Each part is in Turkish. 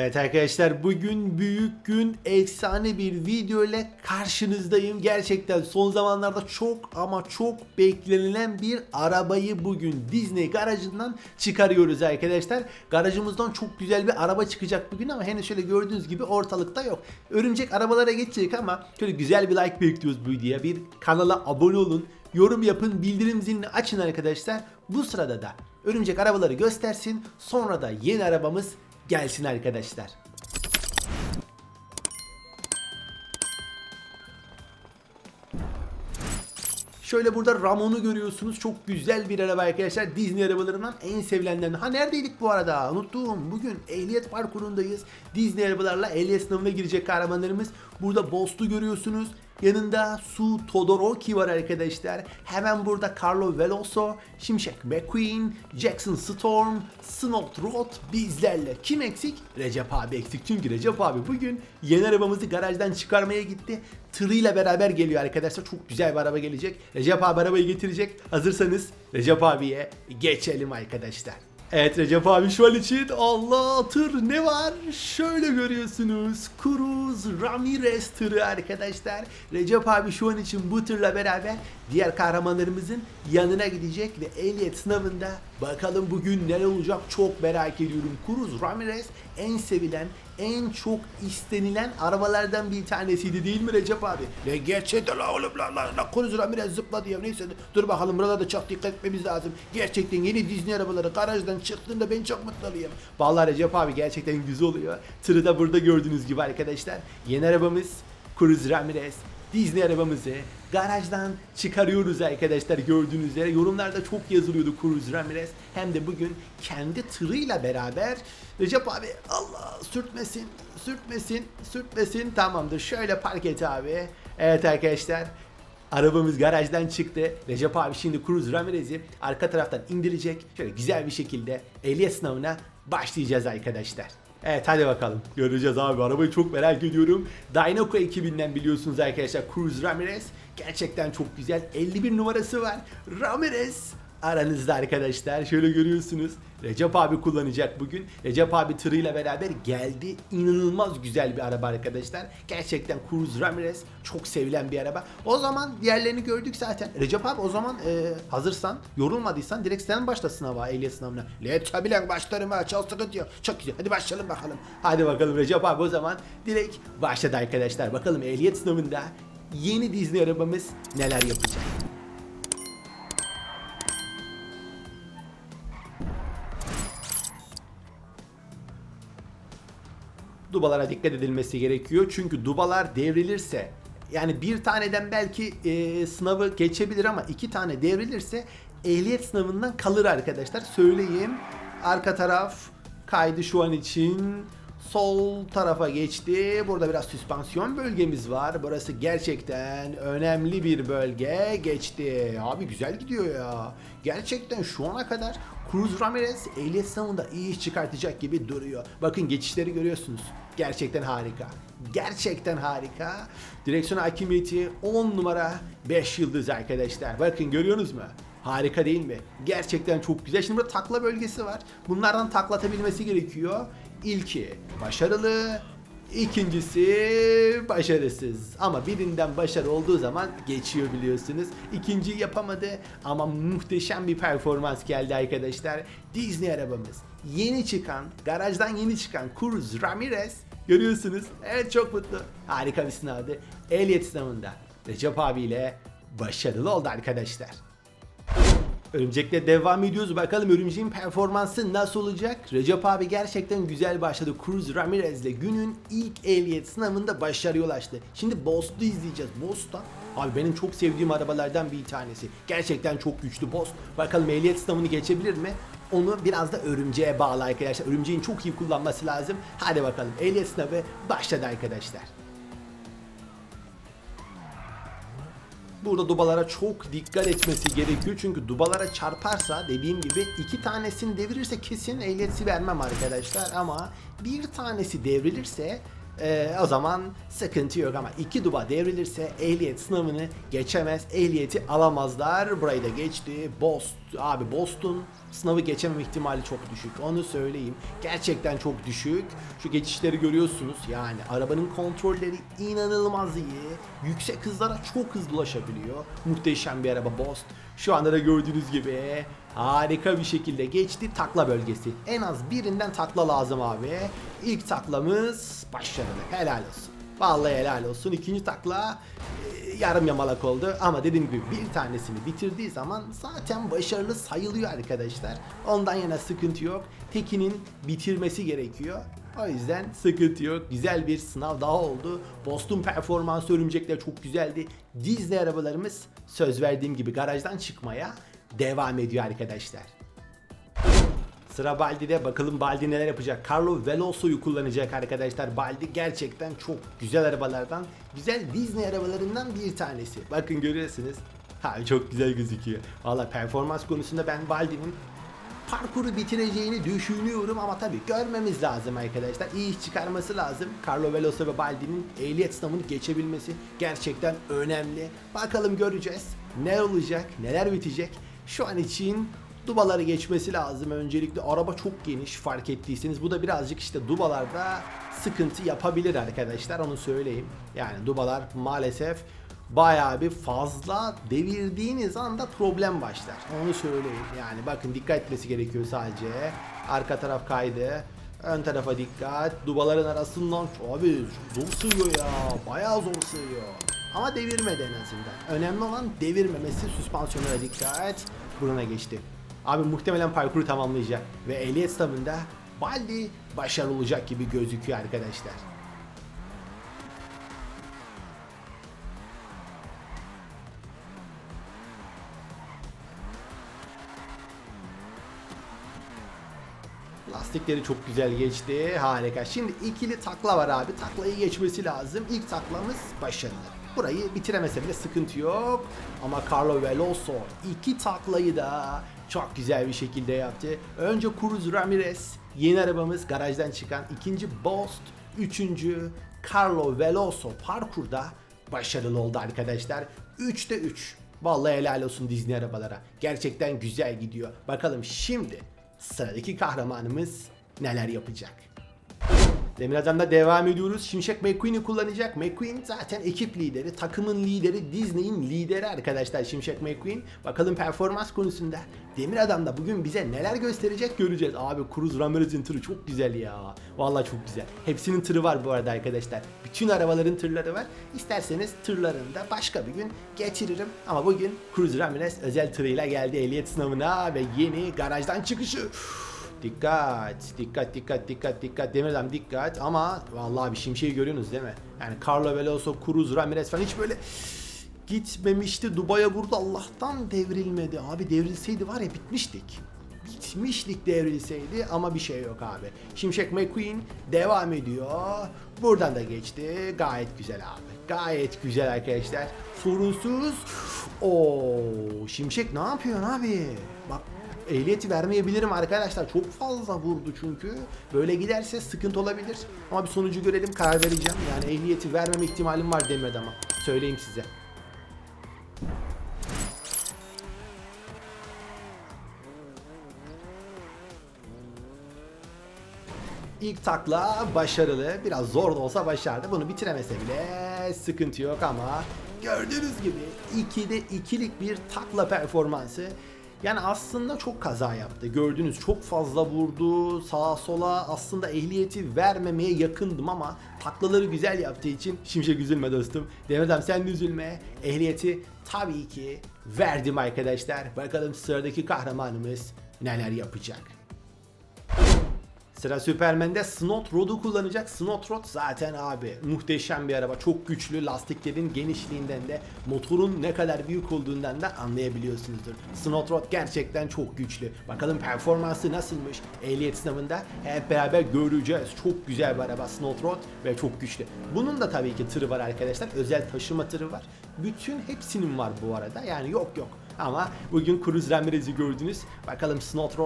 Evet arkadaşlar bugün büyük gün efsane bir video ile karşınızdayım. Gerçekten son zamanlarda çok ama çok beklenilen bir arabayı bugün Disney garajından çıkarıyoruz arkadaşlar. Garajımızdan çok güzel bir araba çıkacak bugün ama henüz şöyle gördüğünüz gibi ortalıkta yok. Örümcek arabalara geçecek ama şöyle güzel bir like bekliyoruz bu videoya. Bir kanala abone olun, yorum yapın, bildirim zilini açın arkadaşlar. Bu sırada da örümcek arabaları göstersin. Sonra da yeni arabamız gelsin arkadaşlar. Şöyle burada Ramon'u görüyorsunuz. Çok güzel bir araba arkadaşlar. Disney arabalarından en sevilenlerinden. Ha neredeydik bu arada? Unuttum. Bugün ehliyet parkurundayız. Disney arabalarla ehliyet sınavına girecek kahramanlarımız. Burada Boss'u görüyorsunuz. Yanında Su Todoroki var arkadaşlar. Hemen burada Carlo Veloso, Şimşek McQueen, Jackson Storm, Snow Roth bizlerle. Kim eksik? Recep abi eksik. Çünkü Recep abi bugün yeni arabamızı garajdan çıkarmaya gitti. Tırıyla beraber geliyor arkadaşlar. Çok güzel bir araba gelecek. Recep abi arabayı getirecek. Hazırsanız Recep abiye geçelim arkadaşlar. Evet Recep abi şu an için Allah tır ne var? Şöyle görüyorsunuz. Cruz Ramirez tırı arkadaşlar. Recep abi şu an için bu tırla beraber diğer kahramanlarımızın yanına gidecek ve ehliyet sınavında bakalım bugün neler olacak çok merak ediyorum. Cruz Ramirez en sevilen, en çok istenilen arabalardan bir tanesiydi değil mi Recep abi? Ne gerçekten la oğlum la la la Cruz Ramirez zıpladı ya neyse dur bakalım burada da çok dikkat etmemiz lazım. Gerçekten yeni Disney arabaları garajdan çıktığında ben çok mutluyum. Vallahi Recep abi gerçekten güzel oluyor. Tırı da burada gördüğünüz gibi arkadaşlar. Yeni arabamız Cruz Ramirez. Disney arabamızı garajdan çıkarıyoruz arkadaşlar gördüğünüz üzere. Yorumlarda çok yazılıyordu Cruz Ramirez. Hem de bugün kendi tırıyla beraber Recep abi Allah sürtmesin, sürtmesin, sürtmesin. Tamamdır şöyle park et abi. Evet arkadaşlar Arabamız garajdan çıktı. Recep abi şimdi Cruz Ramirez'i arka taraftan indirecek. Şöyle güzel bir şekilde ehliyet sınavına başlayacağız arkadaşlar. Evet hadi bakalım. Göreceğiz abi. Arabayı çok merak ediyorum. Dynaco ekibinden biliyorsunuz arkadaşlar Cruz Ramirez. Gerçekten çok güzel. 51 numarası var. Ramirez aranızda arkadaşlar. Şöyle görüyorsunuz. Recep abi kullanacak bugün. Recep abi tırıyla beraber geldi. İnanılmaz güzel bir araba arkadaşlar. Gerçekten Cruz Ramirez çok sevilen bir araba. O zaman diğerlerini gördük zaten. Recep abi o zaman e, hazırsan, yorulmadıysan direkt sen başla sınava, ehliyet sınavına. Le tabi lan başlarım ha, çok sıkıntı. Çok güzel. Hadi başlayalım bakalım. Hadi bakalım Recep abi o zaman direkt başladı arkadaşlar. Bakalım ehliyet sınavında yeni Disney arabamız neler yapacak. Dubalara dikkat edilmesi gerekiyor. Çünkü dubalar devrilirse yani bir taneden belki e, sınavı geçebilir ama iki tane devrilirse ehliyet sınavından kalır arkadaşlar. Söyleyeyim. Arka taraf kaydı şu an için. Sol tarafa geçti. Burada biraz süspansiyon bölgemiz var. Burası gerçekten önemli bir bölge. Geçti. Abi güzel gidiyor ya. Gerçekten şu ana kadar Cruz Ramirez ehliyet sınavında iyi iş çıkartacak gibi duruyor. Bakın geçişleri görüyorsunuz. Gerçekten harika. Gerçekten harika. Direksiyon hakimiyeti 10 numara 5 yıldız arkadaşlar. Bakın görüyorsunuz mu? Harika değil mi? Gerçekten çok güzel. Şimdi burada takla bölgesi var. Bunlardan taklatabilmesi gerekiyor. İlki başarılı, İkincisi başarısız. Ama birinden başarı olduğu zaman geçiyor biliyorsunuz. İkinciyi yapamadı ama muhteşem bir performans geldi arkadaşlar. Disney arabamız. Yeni çıkan, garajdan yeni çıkan Cruz Ramirez. Görüyorsunuz. Evet çok mutlu. Harika bir sınavdı. Ehliyet sınavında Recep abiyle başarılı oldu arkadaşlar. Örümcek'le devam ediyoruz. Bakalım Örümcek'in performansı nasıl olacak? Recep abi gerçekten güzel başladı. Cruz Ramirez'le günün ilk ehliyet sınavında başarıya ulaştı. Şimdi Boss'u izleyeceğiz. Boss da abi benim çok sevdiğim arabalardan bir tanesi. Gerçekten çok güçlü Boss. Bakalım ehliyet sınavını geçebilir mi? Onu biraz da örümceğe bağlı arkadaşlar. Örümceğin çok iyi kullanması lazım. Hadi bakalım ehliyet sınavı başladı arkadaşlar. Burada dubalara çok dikkat etmesi gerekiyor. Çünkü dubalara çarparsa dediğim gibi iki tanesini devirirse kesin ehliyeti vermem arkadaşlar. Ama bir tanesi devrilirse Ee, o zaman sıkıntı yok ama iki duba devrilirse ehliyet sınavını geçemez. Ehliyeti alamazlar. Burayı da geçti. Boston, abi Boston sınavı geçemem ihtimali çok düşük. Onu söyleyeyim. Gerçekten çok düşük. Şu geçişleri görüyorsunuz. Yani arabanın kontrolleri inanılmaz iyi. Yüksek hızlara çok hızlı ulaşabiliyor. Muhteşem bir araba Bost. Şu anda da gördüğünüz gibi harika bir şekilde geçti takla bölgesi. En az birinden takla lazım abi. İlk taklamız başarılı. Helal olsun. Vallahi helal olsun. İkinci takla e, yarım yamalak oldu ama dediğim gibi bir tanesini bitirdiği zaman zaten başarılı sayılıyor arkadaşlar. Ondan yana sıkıntı yok. Tekinin bitirmesi gerekiyor. O yüzden sıkıntı yok. Güzel bir sınav daha oldu. Boston performansı örümcekler çok güzeldi. Disney arabalarımız söz verdiğim gibi garajdan çıkmaya devam ediyor arkadaşlar. Sıra Baldi'de bakalım Baldi neler yapacak. Carlo Veloso'yu kullanacak arkadaşlar. Baldi gerçekten çok güzel arabalardan, güzel Disney arabalarından bir tanesi. Bakın görüyorsunuz. Ha çok güzel gözüküyor. Valla performans konusunda ben Baldi'nin parkuru bitireceğini düşünüyorum ama tabii görmemiz lazım arkadaşlar. İyi iş çıkarması lazım. Carlo Veloso ve Baldi'nin ehliyet sınavını geçebilmesi gerçekten önemli. Bakalım göreceğiz. Ne olacak, neler bitecek. Şu an için Dubaları geçmesi lazım. Öncelikle araba çok geniş fark ettiyseniz. Bu da birazcık işte dubalarda sıkıntı yapabilir arkadaşlar onu söyleyeyim. Yani dubalar maalesef bayağı bir fazla devirdiğiniz anda problem başlar. Onu söyleyeyim. Yani bakın dikkat etmesi gerekiyor sadece. Arka taraf kaydı. Ön tarafa dikkat. Dubaların arasından abi zor sığıyor ya. Bayağı zor sığıyor. Ama devirmedi en azından. Önemli olan devirmemesi. Süspansiyonlara dikkat. Buruna geçti. Abi muhtemelen parkuru tamamlayacak. Ve ehliyet sınavında Baldi başarılı olacak gibi gözüküyor arkadaşlar. Lastikleri çok güzel geçti. Harika. Şimdi ikili takla var abi. Taklayı geçmesi lazım. İlk taklamız başarılı. Burayı bitiremese bile sıkıntı yok. Ama Carlo Veloso iki taklayı da çok güzel bir şekilde yaptı. Önce Cruz Ramirez yeni arabamız garajdan çıkan. ikinci Bost. Üçüncü Carlo Veloso parkurda başarılı oldu arkadaşlar. 3'te 3. Vallahi helal olsun Disney arabalara. Gerçekten güzel gidiyor. Bakalım şimdi sıradaki kahramanımız neler yapacak? Demir Adam'da devam ediyoruz. Şimşek McQueen'i kullanacak. McQueen zaten ekip lideri, takımın lideri, Disney'in lideri arkadaşlar Şimşek McQueen. Bakalım performans konusunda Demir Adam'da bugün bize neler gösterecek göreceğiz. Abi Cruz Ramirez'in tırı çok güzel ya. Vallahi çok güzel. Hepsinin tırı var bu arada arkadaşlar. Bütün arabaların tırları var. İsterseniz tırlarını da başka bir gün getiririm. Ama bugün Cruz Ramirez özel tırıyla geldi ehliyet sınavına ve yeni garajdan çıkışı. Dikkat, dikkat, dikkat, dikkat, dikkat. Demirden dikkat ama vallahi bir şimşeği görüyorsunuz değil mi? Yani Carlo Veloso, Cruz, Ramirez falan hiç böyle gitmemişti. Dubai'ye vurdu. Allah'tan devrilmedi. Abi devrilseydi var ya bitmiştik. Bitmişlik devrilseydi ama bir şey yok abi. Şimşek McQueen devam ediyor. Buradan da geçti. Gayet güzel abi. Gayet güzel arkadaşlar. Sorunsuz. Oo, Şimşek ne yapıyorsun abi? Bak ehliyeti vermeyebilirim arkadaşlar. Çok fazla vurdu çünkü. Böyle giderse sıkıntı olabilir. Ama bir sonucu görelim karar vereceğim. Yani ehliyeti vermeme ihtimalim var demedi ama. Söyleyeyim size. İlk takla başarılı. Biraz zor da olsa başardı. Bunu bitiremese bile sıkıntı yok ama gördüğünüz gibi 2'de 2'lik bir takla performansı. Yani aslında çok kaza yaptı. Gördünüz çok fazla vurdu sağa sola. Aslında ehliyeti vermemeye yakındım ama taklaları güzel yaptığı için şimşek üzülme dostum. Demirden sen üzülme. Ehliyeti tabii ki verdim arkadaşlar. Bakalım sıradaki kahramanımız neler yapacak. Sıra Superman'de Snot kullanacak. Snot zaten abi muhteşem bir araba. Çok güçlü. Lastiklerin genişliğinden de motorun ne kadar büyük olduğundan da anlayabiliyorsunuzdur. Snot gerçekten çok güçlü. Bakalım performansı nasılmış? Ehliyet sınavında hep beraber göreceğiz. Çok güzel bir araba Snot ve çok güçlü. Bunun da tabii ki tırı var arkadaşlar. Özel taşıma tırı var. Bütün hepsinin var bu arada. Yani yok yok. Ama bugün Cruz Ramirez'i gördünüz. Bakalım Snot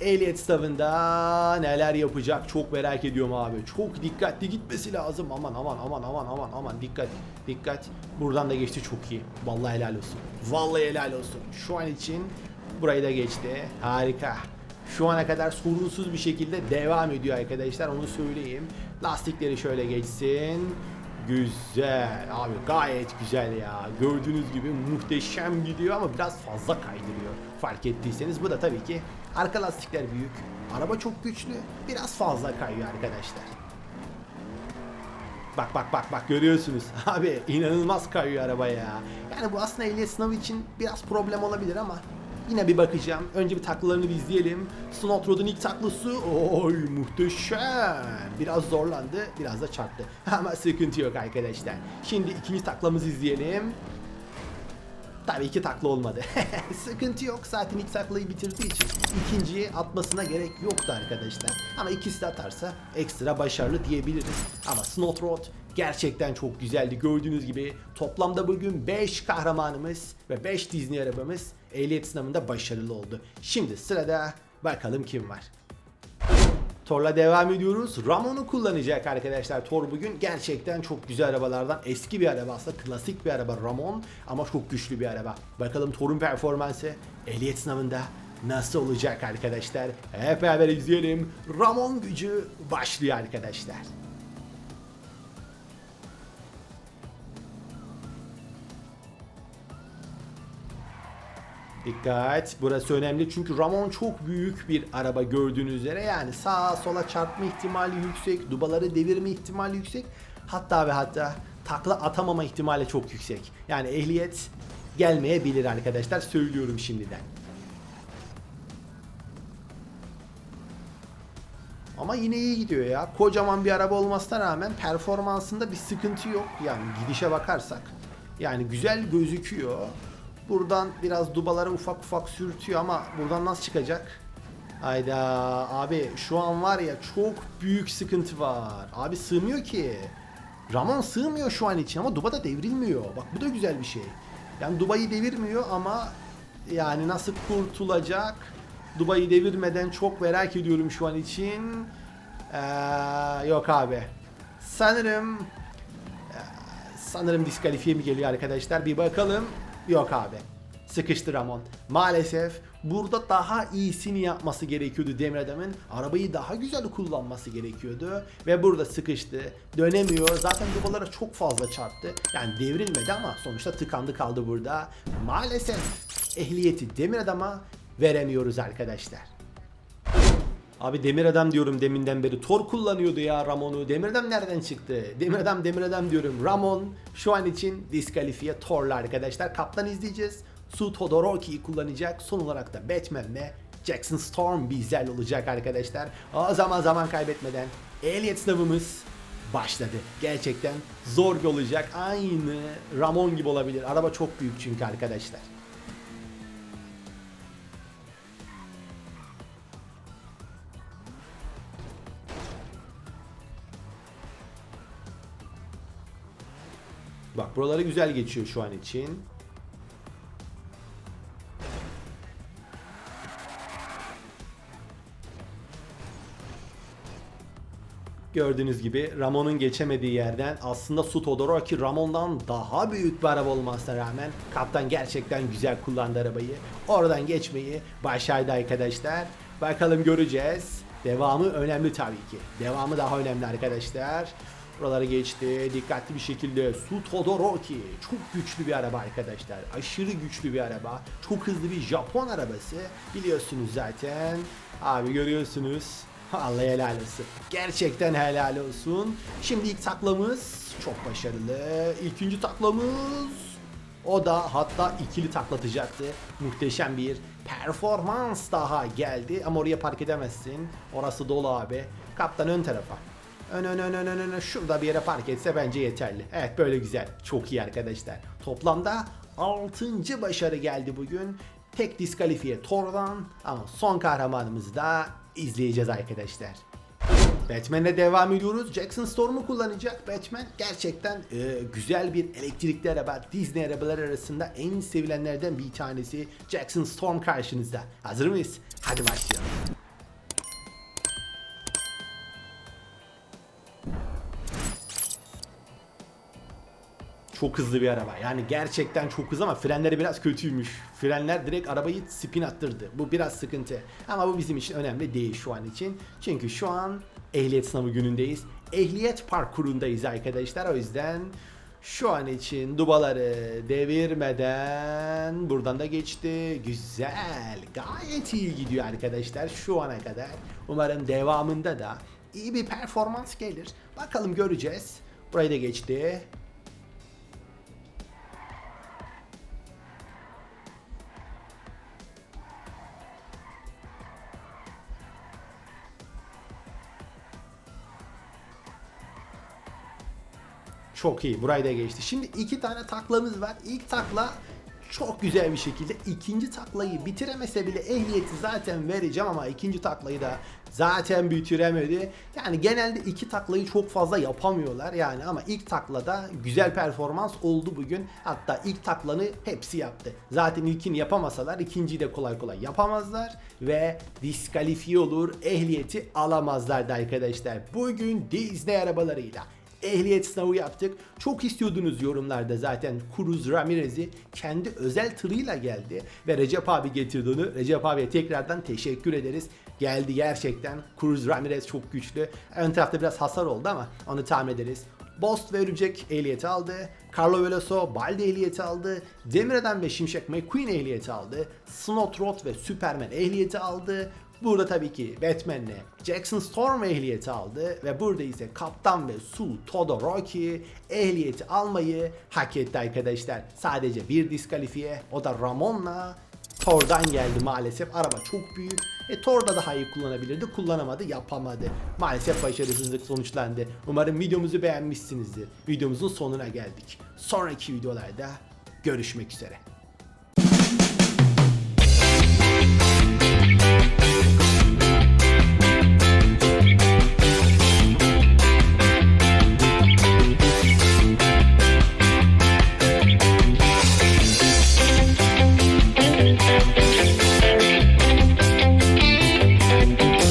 Ehliyet sınavında neler yapacak çok merak ediyorum abi. Çok dikkatli gitmesi lazım. Aman aman aman aman aman aman dikkat dikkat. Buradan da geçti çok iyi. Vallahi helal olsun. Vallahi helal olsun. Şu an için burayı da geçti. Harika. Şu ana kadar sorunsuz bir şekilde devam ediyor arkadaşlar onu söyleyeyim. Lastikleri şöyle geçsin. Güzel abi gayet güzel ya. Gördüğünüz gibi muhteşem gidiyor ama biraz fazla kaydırıyor. Fark ettiyseniz bu da tabii ki arka lastikler büyük. Araba çok güçlü. Biraz fazla kayıyor arkadaşlar. Bak bak bak bak görüyorsunuz. Abi inanılmaz kayıyor araba ya. Yani bu aslında ehliyet sınavı için biraz problem olabilir ama yine bir bakacağım. Önce bir taklalarını bir izleyelim. Snowroad'un ilk taklası. Oy muhteşem. Biraz zorlandı, biraz da çarptı. Ama sıkıntı yok arkadaşlar. Şimdi ikinci taklamızı izleyelim. Tabii ki takla olmadı. Sıkıntı yok. Zaten ilk taklayı bitirdiği için ikinciyi atmasına gerek yoktu arkadaşlar. Ama ikisi de atarsa ekstra başarılı diyebiliriz. Ama Snowroad gerçekten çok güzeldi. Gördüğünüz gibi toplamda bugün 5 kahramanımız ve 5 Disney arabamız ehliyet sınavında başarılı oldu. Şimdi sırada bakalım kim var. Tor'la devam ediyoruz. Ramon'u kullanacak arkadaşlar. Tor bugün gerçekten çok güzel arabalardan. Eski bir araba aslında klasik bir araba Ramon ama çok güçlü bir araba. Bakalım Tor'un performansı ehliyet sınavında nasıl olacak arkadaşlar? Hep beraber izleyelim. Ramon gücü başlıyor arkadaşlar. Dikkat. Burası önemli çünkü Ramon çok büyük bir araba gördüğünüz üzere. Yani sağa sola çarpma ihtimali yüksek. Dubaları devirme ihtimali yüksek. Hatta ve hatta takla atamama ihtimali çok yüksek. Yani ehliyet gelmeyebilir arkadaşlar. Söylüyorum şimdiden. Ama yine iyi gidiyor ya. Kocaman bir araba olmasına rağmen performansında bir sıkıntı yok. Yani gidişe bakarsak. Yani güzel gözüküyor. Buradan biraz dubalara ufak ufak sürtüyor ama buradan nasıl çıkacak? Hayda abi şu an var ya çok büyük sıkıntı var. Abi sığmıyor ki. Ramon sığmıyor şu an için ama duba da devrilmiyor. Bak bu da güzel bir şey. Yani dubayı devirmiyor ama yani nasıl kurtulacak? Dubayı devirmeden çok merak ediyorum şu an için. Ee, yok abi. Sanırım ee, sanırım diskalifiye mi geliyor arkadaşlar? Bir bakalım. Yok abi. Sıkıştı Ramon. Maalesef burada daha iyisini yapması gerekiyordu Demir Adam'ın. Arabayı daha güzel kullanması gerekiyordu. Ve burada sıkıştı. Dönemiyor. Zaten dubalara çok fazla çarptı. Yani devrilmedi ama sonuçta tıkandı kaldı burada. Maalesef ehliyeti Demir Adam'a veremiyoruz arkadaşlar. Abi Demir Adam diyorum deminden beri. Thor kullanıyordu ya Ramon'u. Demir Adam nereden çıktı? Demir Adam Demir Adam diyorum. Ramon şu an için diskalifiye Thor'la arkadaşlar. Kaptan izleyeceğiz. Su Todoroki'yi kullanacak. Son olarak da Batman ve Jackson Storm bizlerle olacak arkadaşlar. O zaman zaman kaybetmeden ehliyet sınavımız başladı. Gerçekten zor bir olacak. Aynı Ramon gibi olabilir. Araba çok büyük çünkü arkadaşlar. Buraları güzel geçiyor şu an için. Gördüğünüz gibi Ramon'un geçemediği yerden aslında Su Todoroki Ramon'dan daha büyük bir araba olmasına rağmen kaptan gerçekten güzel kullandı arabayı. Oradan geçmeyi başardı arkadaşlar. Bakalım göreceğiz. Devamı önemli tabii ki. Devamı daha önemli arkadaşlar. Buraları geçti. Dikkatli bir şekilde Su Todoroki. Çok güçlü bir araba arkadaşlar. Aşırı güçlü bir araba. Çok hızlı bir Japon arabası. Biliyorsunuz zaten. Abi görüyorsunuz. Allah helal olsun. Gerçekten helal olsun. Şimdi ilk taklamız çok başarılı. İkinci taklamız o da hatta ikili taklatacaktı. Muhteşem bir performans daha geldi. Ama oraya park edemezsin. Orası dolu abi. Kaptan ön tarafa. Ön ön ön ön ön ön şurada bir yere park etse bence yeterli. Evet böyle güzel. Çok iyi arkadaşlar. Toplamda 6. başarı geldi bugün. Tek diskalifiye Thor'dan ama son kahramanımızı da izleyeceğiz arkadaşlar. Batman'le devam ediyoruz. Jackson Storm'u kullanacak. Batman gerçekten e, güzel bir elektrikli araba. Disney arabalar arasında en sevilenlerden bir tanesi. Jackson Storm karşınızda. Hazır mıyız? Hadi başlayalım. Çok hızlı bir araba. Yani gerçekten çok hızlı ama frenleri biraz kötüymüş. Frenler direkt arabayı spin attırdı. Bu biraz sıkıntı. Ama bu bizim için önemli değil şu an için. Çünkü şu an ehliyet sınavı günündeyiz. Ehliyet parkurundayız arkadaşlar. O yüzden şu an için dubaları devirmeden buradan da geçti. Güzel. Gayet iyi gidiyor arkadaşlar şu ana kadar. Umarım devamında da iyi bir performans gelir. Bakalım göreceğiz. Burayı da geçti. Çok iyi. Burayı da geçti. Şimdi iki tane taklamız var. İlk takla çok güzel bir şekilde ikinci taklayı bitiremese bile ehliyeti zaten vereceğim ama ikinci taklayı da zaten bitiremedi. Yani genelde iki taklayı çok fazla yapamıyorlar yani ama ilk taklada güzel performans oldu bugün. Hatta ilk taklanı hepsi yaptı. Zaten ilkini yapamasalar ikinciyi de kolay kolay yapamazlar ve diskalifiye olur ehliyeti alamazlardı arkadaşlar. Bugün Disney arabalarıyla ehliyet sınavı yaptık. Çok istiyordunuz yorumlarda zaten Cruz Ramirez'i kendi özel tırıyla geldi ve Recep abi getirdi onu. Recep abiye tekrardan teşekkür ederiz. Geldi gerçekten. Cruz Ramirez çok güçlü. Ön tarafta biraz hasar oldu ama onu tahmin ederiz. Bost ve Örümcek ehliyeti aldı. Carlo Veloso Balde ehliyeti aldı. Demireden ve Şimşek McQueen ehliyeti aldı. Snowtrot ve Superman ehliyeti aldı. Burada tabii ki Batman'le Jackson Storm ehliyeti aldı ve burada ise Kaptan ve Su Todoroki ehliyeti almayı hak etti arkadaşlar. Sadece bir diskalifiye o da Ramon'la Thor'dan geldi maalesef. Araba çok büyük. E Thor da daha iyi kullanabilirdi. Kullanamadı, yapamadı. Maalesef başarısızlık sonuçlandı. Umarım videomuzu beğenmişsinizdir. Videomuzun sonuna geldik. Sonraki videolarda görüşmek üzere.